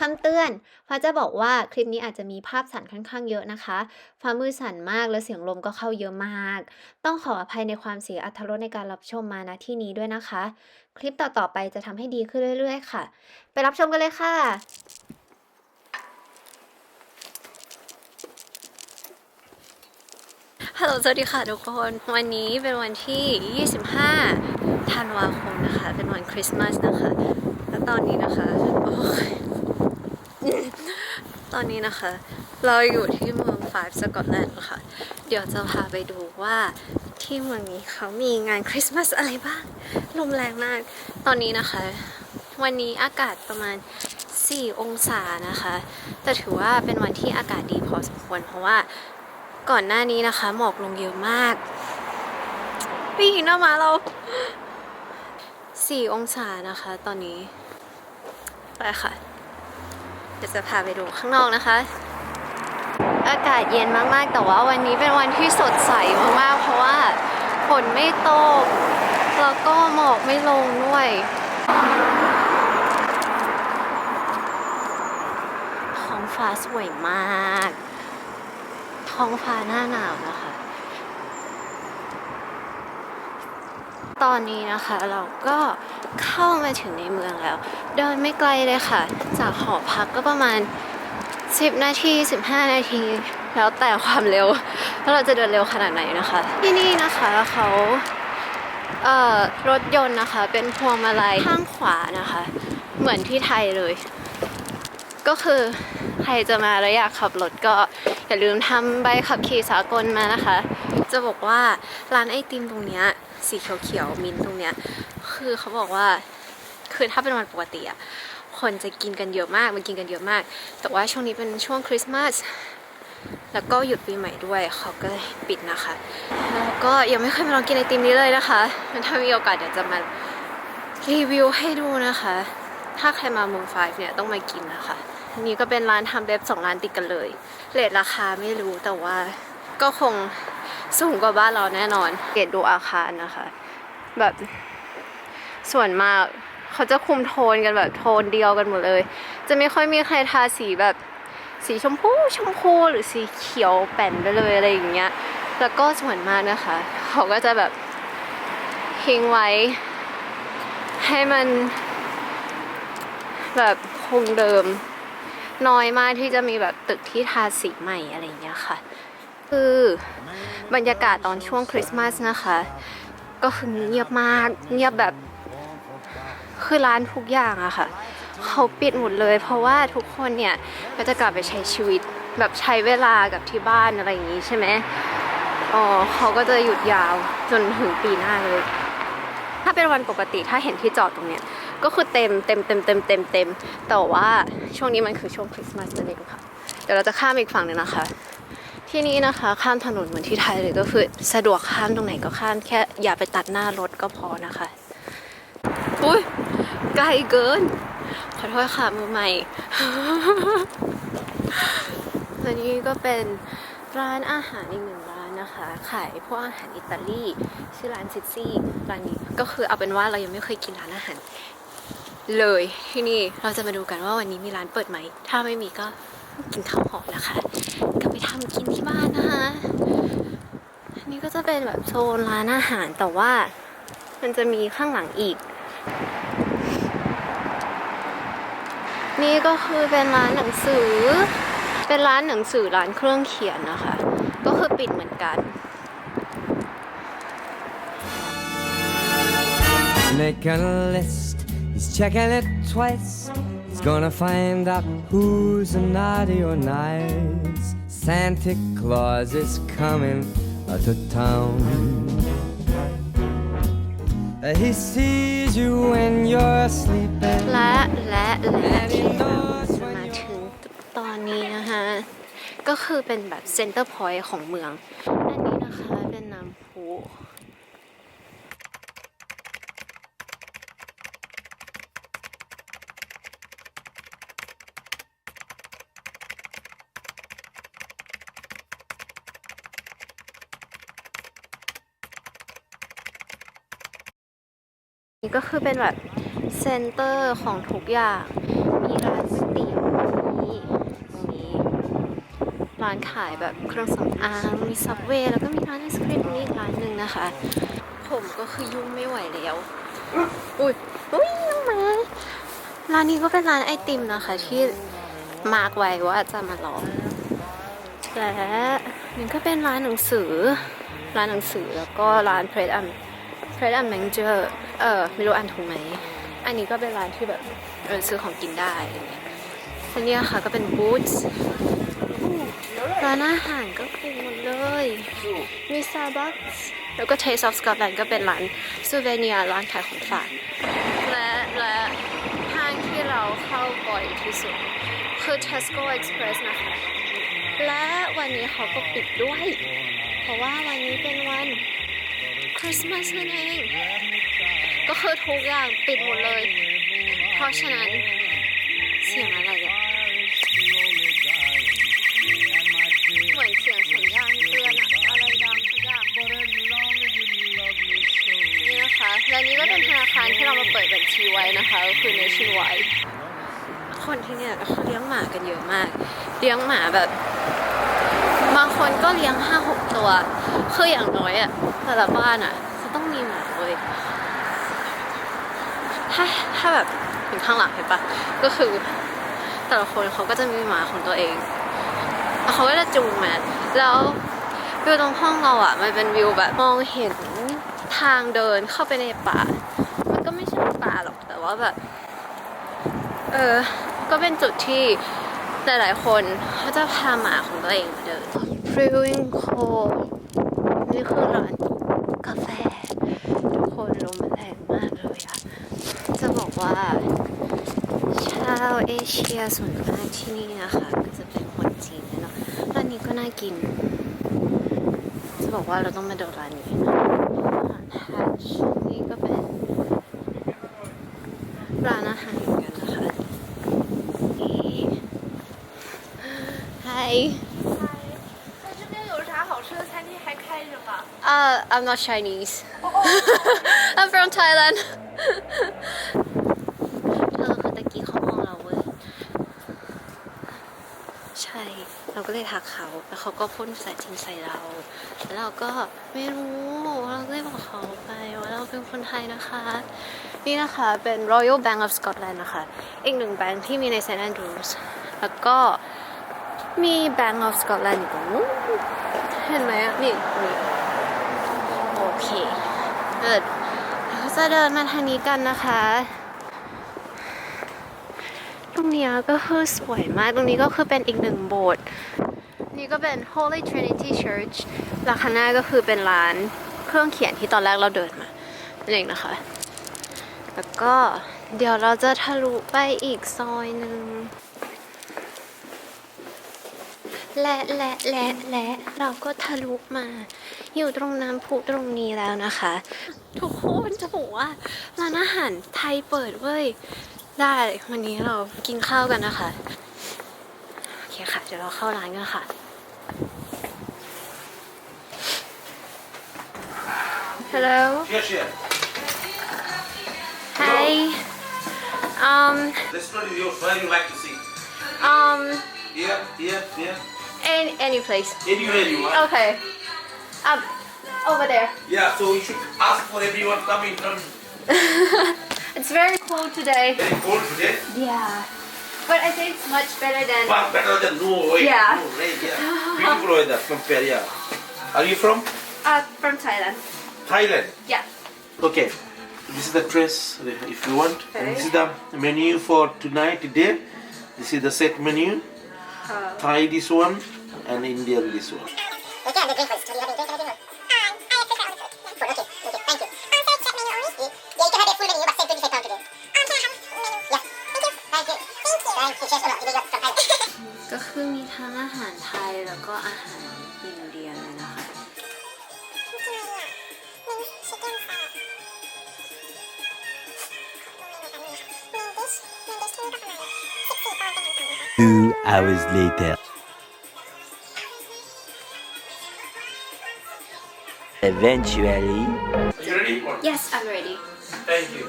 คำเตือนฟ้าจะบอกว่าคลิปนี้อาจจะมีภาพสั่นค่อนข้างเยอะนะคะ ฟ้ามือสั่นมากและเสียงลมก็เข้าเยอะมาก ต้องขออภัยในความเสียอรรรสในการรับชมมาณที่นี้ด้วยนะคะ คลิปต่อๆไปจะทำให้ดีขึ้นเรื่อย ๆ ค่ะ ไปรับชมกันเลยค่ะฮัลโหลสวัสดีค่ะทุกคนวันนี้เป็นวันที่ 25 ธันวาคมนะคะ เป็นวันคริสต์มาสนะคะ และตอนนี้นะคะโอ้ย ตอนนี้นะคะ เราอยู่ที่เมืองฟาสกอตแลนด์ค่ะ เดี๋ยวจะพาไปดูว่าที่เมืองนี้เขามีงานคริสต์มาสอะไรบ้าง ลมแรงมาก ตอนนี้นะคะ วันนี้อากาศประมาณ 4 องศานะคะ แต่ถือว่าเป็นวันที่อากาศดีพอสมควร เพราะว่าก่อนหน้านี้นะคะ หมอกลงเยอะมากพี่หญิงหน้ามาเรา 4 องศานะคะ ตอนนี้ ไปค่ะ เดี๋ยวจะพาไปดูข้างนอกนะคะ อากาศเย็นมากๆ แต่ว่าวันนี้เป็นวันที่สดใสมากๆ เพราะว่าฝนไม่ตก แล้วก็หมอกไม่ลงด้วยท้องฟ้าสวยมาก ท้องฟ้าหน้าหนาวนะคะ ตอนนี้นะคะเราก็เข้ามาถึงในเมืองแล้ว เดินไม่ไกลเลยค่ะ จากหอพักก็ประมาณ 10 นาที 15 นาที แล้วแต่ความเร็วว่าเราจะเดินเร็วขนาดไหนนะคะ ที่นี่นะคะเขาเอ่อรถยนต์นะคะ เป็นพวงมาลัยข้างขวานะคะ เหมือนที่ไทยเลย ก็คือใครจะมาแล้วอยากขับรถก็อย่าลืมทำใบขับขี่สากลมานะคะ จะบอกว่าร้านไอติมตรงเนี้ยสีเขียวๆมินตรงเนี้ยคือเขาบอกว่าคือถ้าเป็นวันปกติอะคนจะกินกันเยอะมากมันกินกันเยอะมาก แต่ว่าช่วงนี้เป็นช่วงคริสต์มาสแล้วก็หยุดปีใหม่ด้วยเขาก็ปิดนะคะ แล้วก็ยังไม่เคยมาลองกินไอติมนี้เลยนะคะถ้ามีโอกาสเดี๋ยวจะมารีวิวให้ดูนะคะ ถ้าใครมาเมืองไฟเนี่ยต้องมากินนะคะนนี้ก็เป็นร้านทำเล็บสองร้านติดกันเลยเรทราคาไม่รู้แต่ว่าก็คง สูงกว่าบ้านเราแน่นอน เกตดูอาคารนะคะ แบบส่วนมากเขาจะคุมโทนกันแบบโทนเดียวกันหมดเลย จะไม่ค่อยมีใครทาสีแบบสีชมพูชมพูหรือสีเขียวแป่นไปเลยอะไรอย่างเงี้ย แล้วก็ส่วนมากนะคะ เขาก็จะแบบทิ้งไว้ ให้มัน แบบคงเดิม น้อยมากที่จะมีแบบตึกที่ทาสีใหม่อะไรอย่างเงี้ยค่ะ คือบรรยากาศตอนช่วงคริสต์มาสนะคะ ก็คือเงียบมากเงียบแบบคือร้านทุกอย่างอะค่ะ เขาปิดหมดเลย เพราะว่าทุกคนเนี่ยก็จะกลับไปใช้ชีวิตแบบใช้เวลากับที่บ้านอะไรอย่างงี้ใช่ไหมอ๋อเขาก็จะหยุดยาวจนถึงปีหน้าเลย ถ้าเป็นวันปกติถ้าเห็นที่จอดตรงเนี้ยก็คือเต็มเต็มเต็มเต็มเต็มเต็มแต่ว่าช่วงนี้มันคือช่วงคริสต์มาสนั่นเองค่ะ เดี๋ยวเราจะข้ามอีกฝั่งหนึ่งนะคะ ที่นี่นะคะ ข้ามถนนเหมือนที่ไทยเลยก็คือ สะดวกข้ามตรงไหนก็ข้ามแค่อย่าไปตัดหน้ารถก็พอนะคะอุ้ยไกลเกิน ขอโทษค่ะมือใหม่และนี่ก็เป็นร้านอาหารอีกหนึ่งร้านนะคะ ขายพวกอาหารอิตาลีชื่อร้านซิซี่ร้านนี้ก็คือเอาเป็นว่าเรายังไม่เคยกินร้านอาหารเลยที่นี่เราจะมาดูกันว่าวันนี้มีร้านเปิดไหม ถ้าไม่มีก็ กินข้าวหอมนะคะกลับไปทำกินที่บ้านนะคะอันนี้ก็จะเป็นแบบโซนร้านอาหารแต่ว่ามันจะมีข้างหลังอีก นี่ก็คือเป็นร้านหนังสือ เป็นร้านหนังสือร้านเครื่องเขียนนะคะ ก็คือปิดเหมือนกัน Make a list, he's checking it twice. He's gonna find out who's naughty or nice. Santa Claus is coming uh, to town. Uh, He sees you when you're sleeping. และและและ And he ที่เรา knows จะ when มา you ถึงตอนนี้นะคะ ก็คือเป็นแบบเซ็นเตอร์พอยต์ของเมือง อันนี้นะคะเป็นน้ำพุ นี่ก็คือเป็นแบบเซ็นเตอร์ของทุกอย่าง มีร้านก๋วยเตี๋ยวร้านขายแบบเครื่องสำอาง มีซับเวย์แล้วก็มีร้านไอศครีมตรงนี้อีกร้านหนึ่งนะคะ ผมก็คือยุ่งไม่ไหวแล้ว อุ้ยอุ้ยน้องหมาร้านนี้ก็เป็นร้านไอติมนะคะ ที่มาร์กไว้ว่าจะมาลองและนี่ก็เป็นร้านหนังสือ ร้านหนังสือแล้วก็ร้าน Bread and Bread and Manger เออ ไม่รู้อ่านถูกไหม อันนี้ก็เป็นร้านที่แบบเออซื้อของกินได้อะไรเงี้ยอันนี้ค่ะก็เป็นบูธร้านอาหารก็คือหมดเลย มี Starbucks แล้วก็ Taste of Scotland ก็เป็นร้านซูเวเนียร้านขายของฝาก และและห้างที่เราเข้าบ่อยที่สุด คือ Tesco Express นะคะ และวันนี้เขาก็ปิดด้วย เพราะว่าวันนี้เป็นวันคริสต์มาสนั่นเอง ก็คือทุกอย่างปิดหมดเลย เพราะฉะนั้นเสียงอะไรอะเหมือนเสียงสัญญาณเตือนอะอะไรดังสักอย่างนี่นะคะและนี่ก็เป็นธนาคารที่เรามาเปิดบัญชีไว้นะคะก็คือ Nationwide คนที่เนี่ยเขาเลี้ยงหมากันเยอะมาก เลี้ยงหมาแบบ บางคนก็เลี้ยงห้าหกตัว คืออย่างน้อยอะแต่ละบ้านอะจะต้องมีหมาเลย ถ้าถ้าแบบถึงข้างหลังเห็นปะก็คือแต่ละคนเขาก็จะมีหมาของตัวเองแล้วเขาก็จะจูงแมาแล้ววิวตรงห้องเราอะมันเป็นวิวแบบมองเห็นทางเดินเข้าไปในป่า มันก็ไม่ใช่ป่าหรอกแต่ว่าแบบ เออ ก็เป็นจุดที่หลายๆคนเขาจะพาหมาของตัวเองมาเดิน Brewing Co นี่คือร้านกาแฟ ทุกคนลมมันแรงมากเลยอะจะบอก ว่า ชาวเอเชียส่วนมากที่นี่นะคะ ก็จะเป็นคนจีนเนาะร้านนี้ก็น่ากิน จะบอกว่าเราต้องมาดูร้านนี้นะอาหารฮัชนี่ก็เป็น ร้านอาหารเหมือนกันนะคะนี่ไฮ 在这边有啥好吃的餐厅还开着吗？ uh I'm not Chinese I'm from Thailand เราก็เลยทักเขา แล้วเขาก็พ่นภาษาจีนใส่เรา แล้วเราก็ไม่รู้ เราก็เลยบอกเขาไปว่าเราเป็นคนไทยนะคะ นี่นะคะเป็น Royal Bank of Scotland นะคะ อีกหนึ่งแบงค์ที่มีใน St Andrews แล้วก็มี Bank of Scotland อยู่ตรงนู้นเห็นไหมอะนี่นี่โอเคเดินเราจะเดินมาทางนี้กันนะคะ รงเนี้ยก็คือสวยมาก ตรงนี้ก็คือเป็นอีกหนึ่งโบสถ์ นี่ก็เป็น Holy Trinity Church แล้วข้างหน้าก็คือเป็นร้านเครื่องเขียนที่ตอนแรกเราเดินมานั่นเองนะคะ แล้วก็เดี๋ยวเราจะทะลุไปอีกซอยหนึ่งและและและและเราก็ทะลุมาอยู่ตรงน้ำพุตรงนี้แล้วนะคะ ทุกคนจะบอกว่าร้านอาหารไทยเปิดเว้ย ได้วันนี้เรากินข้าวกันนะคะ โอเคค่ะ เดี๋ยวเราเข้าร้านกันค่ะ Hello. Yes, yes. Hi. Um. Restaurant is yours. Where you like to see? Um. Here, here, here. Any any place. Anywhere you want. Okay. Um. Over there. Yeah, so you should ask for everyone coming from it's very cold today. very cold today. Yeah. But I think it's much better than. Far better than no rain. Eh? Yeah. No rain, eh? yeah. Beautiful weather compare, yeah. Are you from Uh, from Thailand. Thailand? Yeah. Okay. This is the dress if you want. And this is the menu for tonight, today. This is the set menu. Uh. Thai this one and Indian this one. ก็คือมีทั้งอาหารไทยแล้วก็อาหารอินเดียเลยนะคะ chicken salad. Main dish, main dish ที่นี่ก็ประมาณ14ปอนด์เป็นหนึ่งนะคะ Two hours later. Eventually. Are you ready? Yes I'm ready Thank you.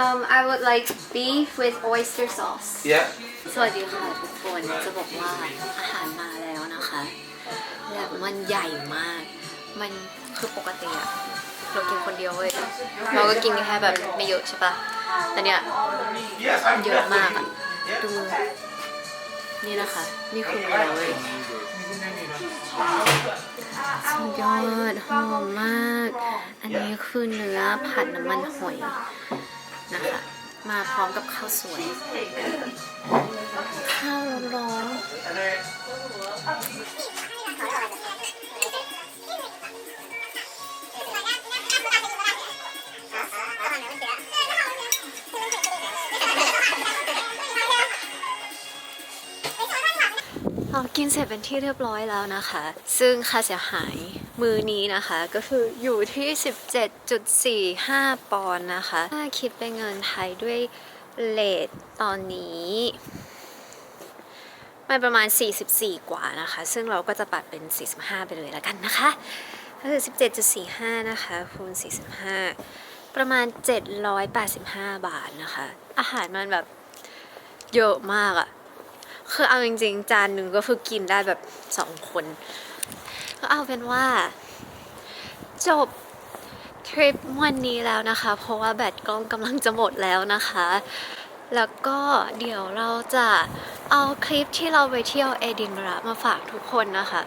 Um I would like beef with oyster sauce Yeah. สวัสดีค่ะทุกคนจะบอกว่าอาหารมาแล้วนะคะและมันใหญ่มาก มันคือปกติอะเรากินคนเดียวเว้ยเราก็กินแค่แบบไม่เยอะใช่ปะแต่เนี่ยเยอะมากอะดูนี่นะคะนี่คือเนื้อเว้ยสุดยอดหอมมาก อันนี้คือเนื้อผัดน้ำมันหอยนะคะ มาพร้อมกับข้าวสวย ข้าวร้อนๆเรากินเสร็จเป็นที่เรียบร้อยแล้วนะคะ ซึ่งค่าเสียหาย มือนี้นะคะก็คืออยู่ที่ 17.45 ปอนด์นะคะ ถ้าคิดเป็นเงินไทยด้วยเลทตอนนี้มันประมาณ 44 กว่านะคะ ซึ่งเราก็จะปัดเป็น 45 ไปเลยแล้วกันนะคะ ก็คือ 17.45 นะคะคูณ 45 ประมาณ 785 บาทนะคะ อาหารมันแบบเยอะมากอะคือเอาจริงๆ จานหนึ่งก็คือกินได้แบบสองคน เอาเป็นว่า จบทริปวันนี้แล้วนะคะ เพราะว่าแบตกล้องกำลังจะหมดแล้วนะคะ แล้วก็เดี๋ยวเราจะเอาคลิปที่เราไปเที่ยวเอดินบะระมาฝากทุกคนนะคะ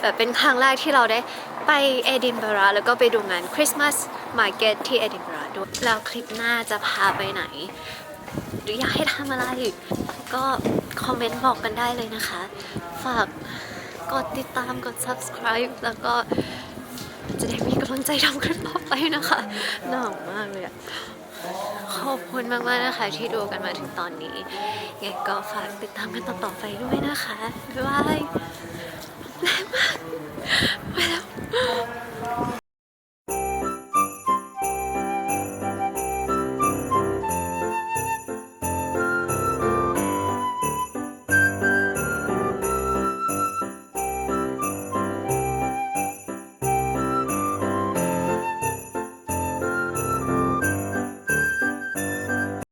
แบบเป็นครั้งแรกที่เราได้ไปเอดินบะระแล้วก็ไปดูงานคริสต์มาสมาร์เก็ตที่เอดินบะระด้วยแล้วคลิปหน้าจะพาไปไหน หรืออยากให้ทำอะไรก็คอมเมนต์บอกกันได้เลยนะคะ ฝาก กดติดตามกด subscribe แล้วก็จะได้มีกำลังใจทำคลิปต่อไปนะคะหนาวมากเลยอะขอบคุณมากๆนะคะที่ดูกันมาถึงตอนนี้ยังไงก็ฝากติดตามกันต่อๆไปด้วยนะคะ บ๊ายบาย